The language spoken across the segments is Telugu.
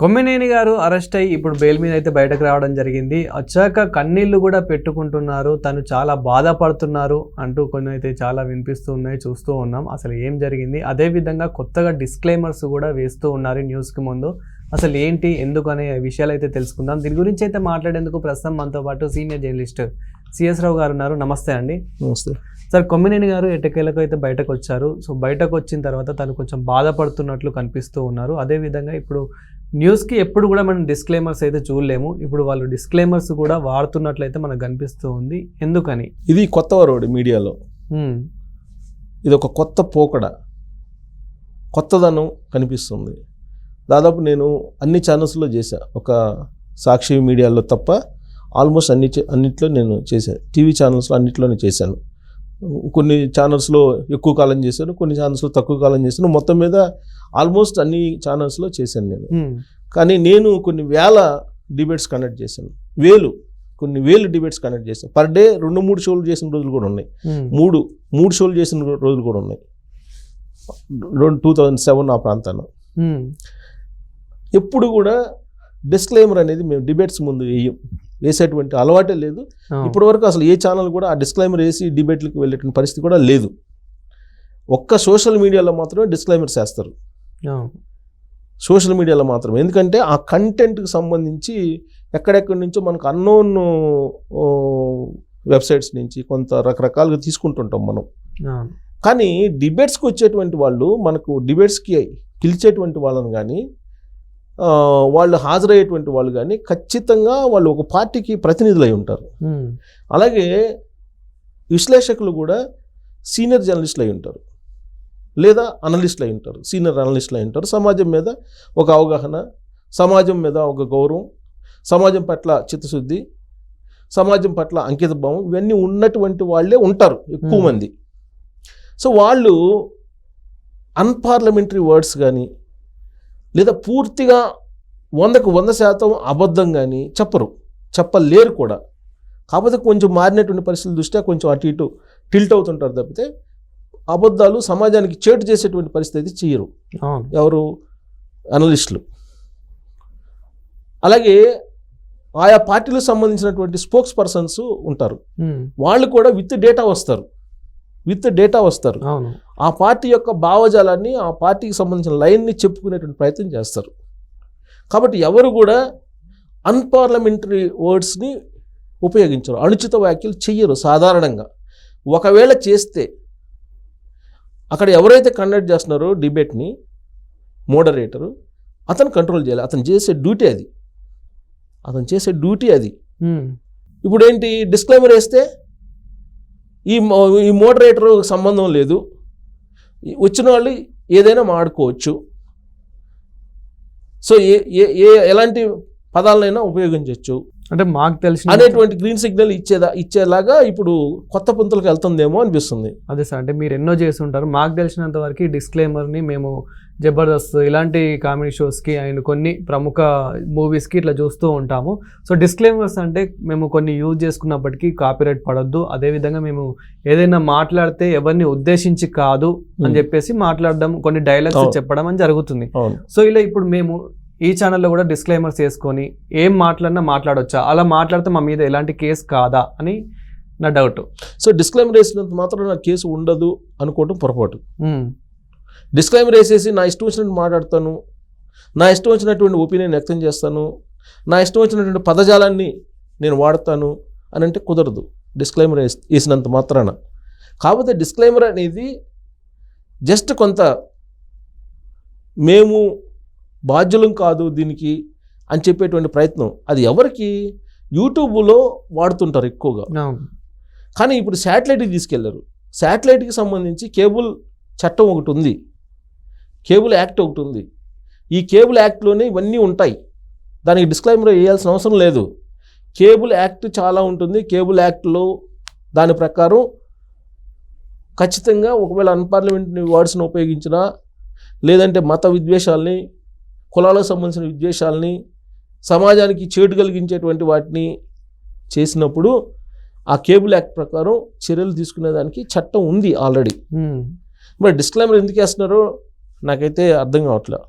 కొమ్మినేని గారు అరెస్ట్ అయ్యి ఇప్పుడు బెయిల్ మీద అయితే బయటకు రావడం జరిగింది. వచ్చాక కన్నీళ్ళు కూడా పెట్టుకుంటున్నారు. తను చాలా బాధపడుతున్నారు అంటూ కొన్ని అయితే చాలా వినిపిస్తూ ఉన్నాయి చూస్తూ ఉన్నాం. అసలు ఏం జరిగింది? అదే విధంగా కొత్తగా డిస్క్లైమర్స్ కూడా వేస్తూ ఉన్నారు న్యూస్కి ముందు. అసలు ఏంటి? ఎందుకు అనే విషయాలు అయితే తెలుసుకుందాం. దీని గురించి అయితే మాట్లాడేందుకు ప్రస్తుతం మనతో పాటు సీనియర్ జర్నలిస్ట్ సిఎస్ రావు గారు ఉన్నారు. నమస్తే అండి. నమస్తే. సార్ కొమ్మినేని గారు ఎట్టకేలకు అయితే బయటకు వచ్చారు. సో బయటకు వచ్చిన తర్వాత తను కొంచెం బాధపడుతున్నట్లు కనిపిస్తూ ఉన్నారు. అదేవిధంగా ఇప్పుడు న్యూస్కి ఎప్పుడు కూడా మనం డిస్క్లైమర్స్ అయితే చూడలేము. ఇప్పుడు వాళ్ళు డిస్క్లైమర్స్ కూడా వాడుతున్నట్లయితే మనకు కనిపిస్తూ ఉంది. ఎందుకని? ఇది కొత్త వరోడి మీడియాలో. ఇది ఒక కొత్త పోకడ. కొత్తదనం కనిపిస్తుంది. దాదాపు నేను అన్ని ఛానల్స్లో చేశా. ఒక సాక్షి మీడియాలో తప్ప ఆల్మోస్ట్ అన్ని అన్నిట్లో నేను చేశాను టీవీ ఛానల్స్లో అన్నిట్లోనే చేశాను. కొన్ని ఛానల్స్లో ఎక్కువ కాలం చేశాను కొన్ని ఛానల్స్లో తక్కువ కాలం చేశాను. మొత్తం మీద ఆల్మోస్ట్ అన్ని ఛానల్స్లో చేశాను నేను. ఉమ్, కానీ నేను కొన్ని వేల డిబేట్స్ కండక్ట్ చేశాను. వేలు కొన్ని వేలు డిబేట్స్ కండక్ట్ చేశాను. పర్ డే రెండు మూడు షోలు చేసిన రోజులు కూడా ఉన్నాయి. ఉమ్, మూడు మూడు షోలు చేసిన రోజులు కూడా ఉన్నాయి. రెండు టూ థౌజండ్ సెవెన్ ఆ ప్రాంతాల్లో. ఉమ్, ఎప్పుడు కూడా డిస్క్లైమర్ అనేది మేము డిబేట్స్ ముందు వేయం. వేసేటువంటి అలవాటే లేదు. ఆ, ఇప్పటివరకు అసలు ఏ ఛానల్ కూడా ఆ డిస్క్లైమర్ వేసి డిబేట్లకు వెళ్ళేటువంటి పరిస్థితి కూడా లేదు. ఒక్క సోషల్ మీడియాలో మాత్రమే డిస్క్లైమర్స్ వేస్తారు సోషల్ మీడియాలో మాత్రమే. ఎందుకంటే ఆ కంటెంట్కి సంబంధించి ఎక్కడెక్కడి నుంచో మనకు అన్నోన్ వెబ్సైట్స్ నుంచి కొంత రకరకాలుగా తీసుకుంటుంటాం మనం. కానీ డిబేట్స్కి వచ్చేటువంటి వాళ్ళు మనకు డిబేట్స్కి పిలిచేటువంటి వాళ్ళని కానీ వాళ్ళు హాజరయ్యేటువంటి వాళ్ళు కానీ ఖచ్చితంగా వాళ్ళు ఒక పార్టీకి ప్రతినిధులు అయి ఉంటారు అలాగే విశ్లేషకులు కూడా సీనియర్ జర్నలిస్టులు అయి ఉంటారు. లేదా అనలిస్టులు అయి ఉంటారు. సీనియర్ అనలిస్టులు అయి ఉంటారు. సమాజం మీద ఒక అవగాహన సమాజం మీద ఒక గౌరవం సమాజం పట్ల చిత్తశుద్ధి సమాజం పట్ల అంకితభావం ఇవన్నీ ఉన్నటువంటి వాళ్ళే ఉంటారు ఎక్కువ. మంది. సో వాళ్ళు అన్పార్లమెంటరీ వర్డ్స్ కానీ లేదా పూర్తిగా వందకు వంద శాతం అబద్ధం కానీ చెప్పరు చెప్పలేరు కూడా. కాకపోతే కొంచెం మారినటువంటి పరిస్థితుల దృష్ట్యా కొంచెం అటు ఇటు టిల్ట్ అవుతుంటారు తప్పితే అబద్ధాలు సమాజానికి చేటు చేసేటువంటి పరిస్థితి అయితే చేయరు. ఎవరు? అనలిస్టులు. అలాగే ఆయా పార్టీలకు సంబంధించినటువంటి స్పోక్స్ పర్సన్స్ ఉంటారు. వాళ్ళు కూడా విత్ డేటా వస్తారు. విత్ డేటా వస్తారు. అవును. ఆ పార్టీ యొక్క భావజాలాన్ని ఆ పార్టీకి సంబంధించిన లైన్ని చెప్పుకునేటువంటి ప్రయత్నం చేస్తారు. కాబట్టి ఎవరు కూడా అన్పార్లమెంటరీ వర్డ్స్ని ఉపయోగించరు అనుచిత వ్యాఖ్యలు చెయ్యరు సాధారణంగా. ఒకవేళ చేస్తే అక్కడ ఎవరైతే కండక్ట్ చేస్తున్నారో డిబేట్ని మోడరేటరు అతను కంట్రోల్ చేయాలి. అతను చేసే డ్యూటీ అది. అతను చేసే డ్యూటీ అది. ఇప్పుడు ఏంటి డిస్క్లైమర్ వేస్తే ఈ మో- ఈ మోడరేటర్ సంబంధం లేదు. వచ్చిన వాళ్ళు ఏదైనా మాడుకోవచ్చు సో ఏ ఏ ఏ ఎలాంటి పదాలనైనా ఉపయోగించవచ్చు అంటే మాకు తెలిసిన అనేటువంటి గ్రీన్ సిగ్నల్ ఇచ్చేదా ఇచ్చేలాగా ఇప్పుడు కొత్త పుంతలకు వెళ్తుందేమో అనిపిస్తుంది. అదే సార్ అంటే మీరు ఎన్నో చేసి ఉంటారు మాకు తెలిసినంత వరకు ఈ డిస్క్లైమర్ని మేము జబర్దస్త్ ఇలాంటి కామెడీ షోస్కి అండ్ కొన్ని ప్రముఖ మూవీస్కి ఇట్లా చూస్తూ ఉంటాము. సో డిస్క్లైమర్స్ అంటే మేము కొన్ని యూజ్ చేసుకున్నప్పటికీ కాపీరైట్ పడొద్దు. అదేవిధంగా మేము ఏదైనా మాట్లాడితే ఎవరిని ఉద్దేశించి కాదు అని. చెప్పేసి మాట్లాడడం కొన్ని డైలాగ్స్. చెప్పడం అని జరుగుతుంది. సో ఇలా ఇప్పుడు మేము ఈ ఛానల్లో కూడా డిస్క్లైమర్స్ వేసుకొని ఏం మాట్లాడినా మాట్లాడొచ్చా? అలా మాట్లాడితే మా మీద ఎలాంటి కేసు కాదా అని నా డౌట్ సో డిస్క్లైమర్ వేసినంత మాత్రం నా కేసు ఉండదు అనుకోవడం పొరపాటు. డిస్క్లైమర్ వేసేసి నా ఇష్టం వచ్చినట్టు మాట్లాడతాను నా ఇష్టం వచ్చినటువంటి ఒపీనియన్ వ్యక్తం చేస్తాను నా ఇష్టం వచ్చినటువంటి పదజాలాన్ని నేను వాడతాను అని అంటే కుదరదు. డిస్క్లైమర్ వేస్- వేసినంత మాత్రాన. కాకపోతే డిస్క్లైమర్ అనేది జస్ట్ కొంత మేము బాధ్యులం కాదు దీనికి అని చెప్పేటువంటి ప్రయత్నం. అది ఎవరికి? యూట్యూబ్లో వాడుతుంటారు ఎక్కువగా. కానీ ఇప్పుడు శాటిలైట్కి తీసుకెళ్ళారు. శాటిలైట్కి సంబంధించి కేబుల్ చట్టం ఒకటి ఉంది. కేబుల్ యాక్ట్ ఒకటి ఉంది. ఈ కేబుల్ యాక్ట్లోనే ఇవన్నీ ఉంటాయి. దానికి డిస్క్లైమర్ వేయాల్సిన అవసరం లేదు. కేబుల్ యాక్ట్ చాలా ఉంటుంది. కేబుల్ యాక్ట్లో దాని ప్రకారం ఖచ్చితంగా ఒకవేళ అన్పార్లమెంటరీ వర్డ్స్ని ఉపయోగించినా లేదంటే మత విద్వేషాలని కులాలకు సంబంధించిన విద్వేషాలని సమాజానికి చేటు కలిగించేటువంటి వాటిని చేసినప్పుడు ఆ కేబుల్ యాక్ట్ ప్రకారం చర్యలు తీసుకునేదానికి చట్టం ఉంది ఆల్రెడీ. మరి డిస్క్లైమర్ ఎందుకు వేస్తున్నారో నాకైతే అర్థం కావట్లేదు.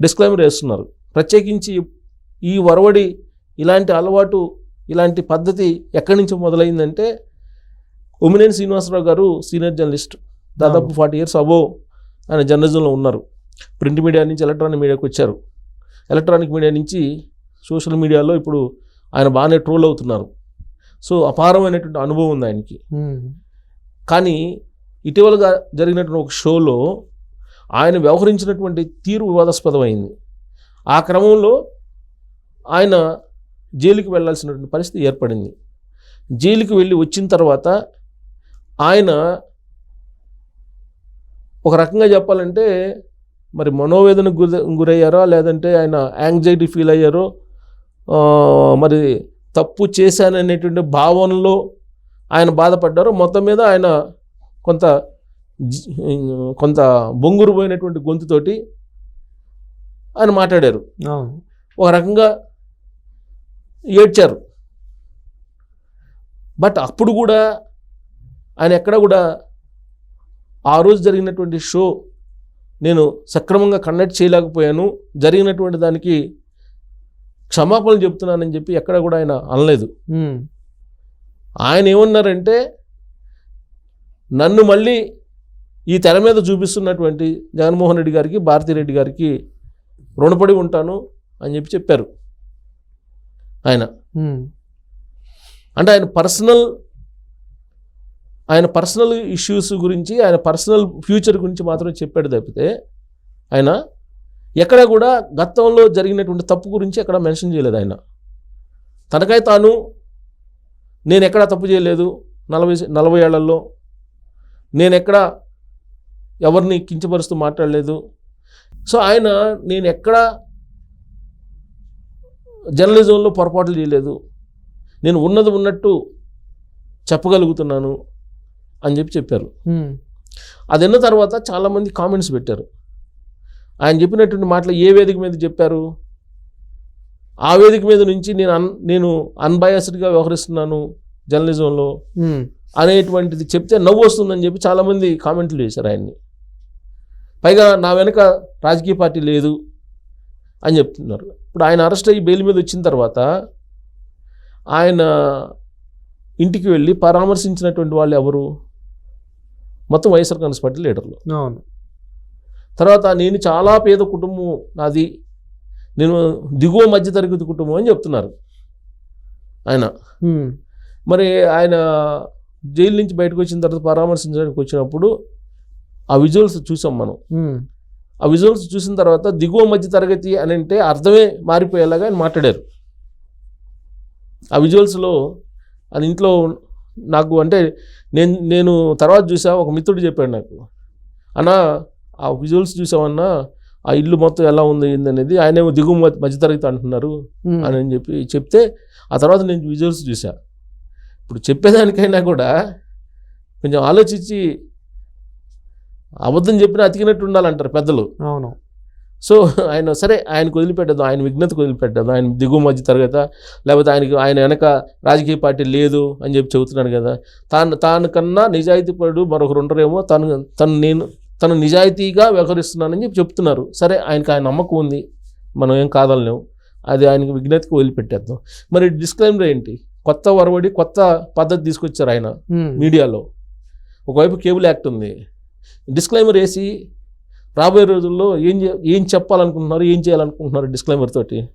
డిస్క్లైమర్ వేస్తున్నారు. ప్రత్యేకించి ఈ వరవడి ఇలాంటి అలవాటు ఇలాంటి పద్ధతి ఎక్కడి నుంచి మొదలైందంటే ఉమినేని శ్రీనివాసరావు గారు సీనియర్ జర్నలిస్ట్ దాదాపు ఫార్టీ ఇయర్స్ అబో ఆయన జర్నలిజంలో ఉన్నారు. ప్రింట్ మీడియా నుంచి ఎలక్ట్రానిక్ మీడియాకి వచ్చారు. ఎలక్ట్రానిక్ మీడియా నుంచి సోషల్ మీడియాలో ఇప్పుడు ఆయన బాగానే ట్రోల్ అవుతున్నారు. సో అపారమైనటువంటి అనుభవం ఉంది ఆయనకి. కానీ ఇటీవలగా జరిగినటువంటి ఒక షోలో ఆయన వ్యవహరించినటువంటి తీరు వివాదాస్పదమైంది. ఆ క్రమంలో ఆయన జైలుకి వెళ్ళాల్సినటువంటి పరిస్థితి ఏర్పడింది. జైలుకి వెళ్ళి వచ్చిన తర్వాత ఆయన ఒక రకంగా చెప్పాలంటే మరి మనోవేదనకు గురి గురయ్యారా? లేదంటే ఆయన యాంగ్జైటీ ఫీల్ అయ్యారో? మరి తప్పు చేశాననేటువంటి భావనలో ఆయన బాధపడ్డారు? మొత్తం మీద ఆయన కొంత కొంత బొంగురు పోయినటువంటి గొంతుతోటి ఆయన మాట్లాడారు. ఒక రకంగా ఏడ్చారు. బట్ అప్పుడు కూడా ఆయన ఎక్కడ కూడా ఆ రోజు జరిగినటువంటి షో నేను సక్రమంగా కండక్ట్ చేయలేకపోయాను. జరిగినటువంటి దానికి క్షమాపణలు చెప్తున్నానని చెప్పి ఎక్కడ కూడా ఆయన అనలేదు. ఆయన ఏమన్నారంటే నన్ను మళ్ళీ ఈ తెర మీద చూపిస్తున్నటువంటి జగన్మోహన్ రెడ్డి గారికి భారతిరెడ్డి గారికి రుణపడి ఉంటాను అని చెప్పి చెప్పారు. ఆయన. అంటే ఆయన పర్సనల్ ఆయన పర్సనల్ ఇష్యూస్ గురించి ఆయన పర్సనల్ ఫ్యూచర్ గురించి మాత్రం చెప్పాడు తప్పితే ఆయన ఎక్కడ కూడా గతంలో జరిగినటువంటి తప్పు గురించి ఎక్కడ మెన్షన్ చేయలేదు ఆయన. తనకై తాను నేను ఎక్కడా తప్పు చేయలేదు నలభై నలభై ఏళ్ళలో. నేను ఎక్కడ ఎవరిని కించపరుస్తూ మాట్లాడలేదు. సో ఆయన నేను ఎక్కడ జర్నలిజంలో పొరపాట్లు చేయలేదు. నేను ఉన్నది ఉన్నట్టు చెప్పగలుగుతున్నాను. అని చెప్పి చెప్పారు. అది విన్న తర్వాత చాలామంది కామెంట్స్ పెట్టారు. ఆయన చెప్పినటువంటి మాటలు ఏ వేదిక మీద చెప్పారు? ఆ వేదిక మీద నుంచి నేను అన్ నేను అన్బయాస్డ్గా వ్యవహరిస్తున్నాను జర్నలిజంలో అనేటువంటిది చెప్తే నవ్వు వస్తుందని చెప్పి చాలామంది కామెంట్లు చేశారు ఆయన్ని. పైగా నా వెనక రాజకీయ పార్టీ లేదు అని చెప్తున్నారు. ఇప్పుడు ఆయన అరెస్ట్ అయ్యి బెయిల్ మీద వచ్చిన తర్వాత ఆయన ఇంటికి వెళ్ళి పరామర్శించినటువంటి వాళ్ళు ఎవరు? మొత్తం వైఎస్ఆర్ కాంగ్రెస్ పార్టీ లీడర్లు. అవును. తర్వాత నేను చాలా పేద కుటుంబం నాది. నేను దిగువ మధ్యతరగతి కుటుంబం అని చెప్తున్నారు. ఆయన. మరి ఆయన జైలు నుంచి బయటకు వచ్చిన తర్వాత పరామర్శించడానికి వచ్చినప్పుడు ఆ విజువల్స్ చూసాం మనం. ఆ విజువల్స్ చూసిన తర్వాత దిగువ మధ్య తరగతి అని అంటే అర్థమే మారిపోయేలాగా ఆయన మాట్లాడారు. ఆ విజువల్స్లో ఆయన ఇంట్లో నాకు అంటే నేను నేను తర్వాత చూసా ఒక మిత్రుడు చెప్పాడు నాకు. అన్నా ఆ విజువల్స్ చూసామన్నా ఆ ఇల్లు మొత్తం ఎలా ఉంది అనేది ఆయనేమో దిగువ మధ్య- మధ్యతరగతి అంటున్నారు ఉమ్, అని చెప్పి చెప్తే ఆ తర్వాత నేను విజువల్స్ చూసా. ఇప్పుడు చెప్పేదానికైనా కూడా కొంచెం ఆలోచించి అబద్ధం చెప్పినా అతికినట్టు ఉండాలంటారు పెద్దలు. అవును. సో ఆయన సరే ఆయనకు వదిలిపెట్టదు ఆయన విఘ్నతకు వదిలిపెట్టదు ఆయన దిగువ మధ్య తరగత లేకపోతే ఆయనకి ఆయన వెనక రాజకీయ పార్టీ లేదు అని చెప్పి చెబుతున్నాడు కదా. తాను తాను కన్నా నిజాయితీ పడు మరొకరు ఉండరేమో తను తను నేను తను నిజాయితీగా వ్యవహరిస్తున్నానని చెప్పి చెప్తున్నారు. సరే ఆయనకి ఆయన నమ్మకం ఉంది మనం ఏం కాదలేము అది ఆయనకి విఘ్నతకు వదిలిపెట్టేద్దాం. మరి డిస్క్లైమర్ ఏంటి? కొత్త వరవడి కొత్త పద్ధతి తీసుకొచ్చారు ఆయన మీడియాలో. ఒకవైపు కేబుల్ యాక్ట్ ఉంది. డిస్క్లైమర్ వేసి రాబోయే రోజుల్లో ఏం ఏం చెప్పాలనుకుంటున్నారు ఏం చేయాలనుకుంటున్నారు డిస్క్లైమర్ తోటి?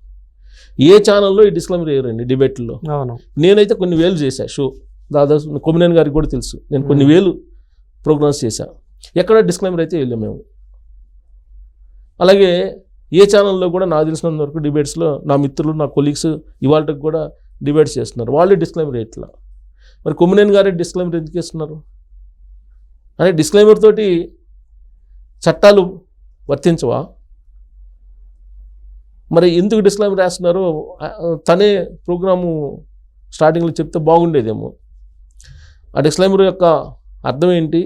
ఏ ఛానల్లో ఈ డిస్క్లైమర్ వేయరండి డిబేట్లో నేనైతే కొన్ని వేలు చేశా షో దాదాపు కొమ్మినేని గారికి కూడా తెలుసు. నేను కొన్ని. వేలు ప్రోగ్రామ్స్ చేశా. ఎక్కడ డిస్క్లైమర్ అయితే వెళ్ళాం మేము. అలాగే ఏ ఛానల్లో కూడా నాకు తెలిసినంత వరకు డిబేట్స్లో నా మిత్రులు నా కొలీగ్స్ ఇవాళకి కూడా డిబేట్స్ చేస్తున్నారు. వాళ్ళే డిస్క్లైమర్ ఎట్లా మరి కొమ్మినేని గారే డిస్క్లైమర్ ఎందుకు ఇస్తున్నారు అంటే డిస్క్లైమర్ తోటి చట్టాలు వర్తించవా? మరి ఎందుకు డిస్క్లైమర్ రాస్తున్నారో తనే ప్రోగ్రాము స్టార్టింగ్లో చెప్తే బాగుండేదేమో. ఆ డిస్క్లైమర్ యొక్క అర్థం ఏంటి?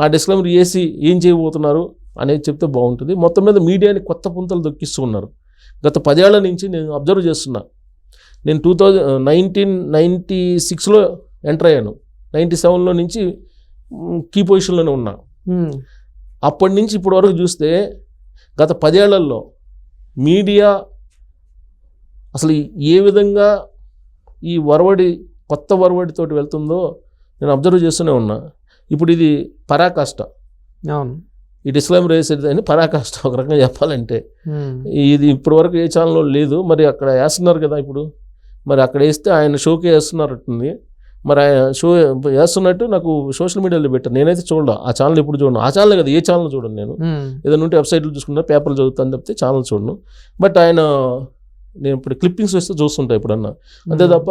ఆ డిస్క్లైమర్ వేసి ఏం చేయబోతున్నారు అనేది చెప్తే బాగుంటుంది. మొత్తం మీద మీడియాని కొత్త పుంతలు దొక్కిస్తూ ఉన్నారు గత పదేళ్ళ నుంచి నేను అబ్జర్వ్ చేస్తున్నా. నేను టూ థౌజండ్ నైన్టీన్ నైంటీ సిక్స్లో ఎంటర్ అయ్యాను. నైంటీ సెవెన్లో నుంచి కీ పొజిషన్లోనే ఉన్నా. అప్పటి నుంచి ఇప్పటి వరకు చూస్తే గత పదేళ్ళలో మీడియా అసలు ఏ విధంగా ఈ వరవడి కొత్త వరవడితోటి వెళ్తుందో నేను అబ్జర్వ్ చేస్తూనే ఉన్నా. ఇప్పుడు ఇది పరాకాష్ట. అవును. ఈ డిస్క్లైమర్ వేసేది అని పరాకాష్ట ఒక రకంగా చెప్పాలంటే. ఇది ఇప్పటి వరకు ఏ ఛానల్లో లేదు. మరి అక్కడ వేస్తున్నారు కదా ఇప్పుడు. మరి అక్కడ వేస్తే ఆయన షోకి వేస్తున్నట్టుంది. మరి ఆయన షో వేస్తున్నట్టు నాకు సోషల్ మీడియాలో పెట్టారు నేనైతే చూడను ఆ ఛానల్ ఎప్పుడు చూడను. ఆ ఛానల్ కదా ఏ ఛానల్ చూడను నేను. ఏదైనా ఉంటే వెబ్సైట్లు చూసుకున్నా పేపర్లు చదువుతాను తప్పితే ఛానల్ చూడను. బట్ ఆయన నేను ఇప్పుడు క్లిప్పింగ్స్ వస్తే చూస్తుంటా ఎప్పుడన్నా. అంతే తప్ప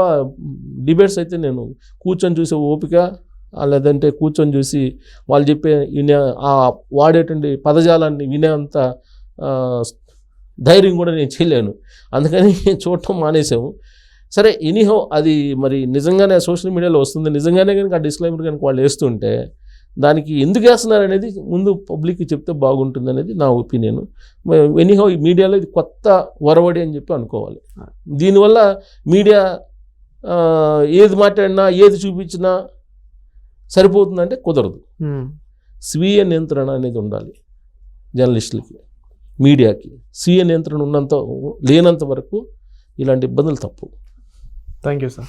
డిబేట్స్ అయితే నేను కూర్చొని చూసే ఓపిక లేదంటే కూర్చొని చూసి వాళ్ళు చెప్పే వినే ఆ వాడేటువంటి పదజాలాన్ని వినేంత ధైర్యం కూడా నేను చేయలేను. అందుకని చూడటం మానేసాము సరే ఎనీహో అది మరి నిజంగానే సోషల్ మీడియాలో వస్తుంది. నిజంగానే కనుక ఆ డిస్క్లైమర్ కనుక వాళ్ళు వేస్తుంటే దానికి ఎందుకు వేస్తున్నారు అనేది ముందు పబ్లిక్కి చెప్తే బాగుంటుంది అనేది నా ఒపీనియన్ ఎనీహో ఈ మీడియాలో ఇది కొత్త వరవడి అని చెప్పి అనుకోవాలి. దీనివల్ల మీడియా ఏది మాట్లాడినా ఏది చూపించినా సరిపోతుందంటే కుదరదు. స్వీయ నియంత్రణ అనేది ఉండాలి జర్నలిస్టులకి మీడియాకి. స్వీయ నియంత్రణ ఉన్నంత లేనంత వరకు ఇలాంటి ఇబ్బందులు తప్పు. Thank you, sir.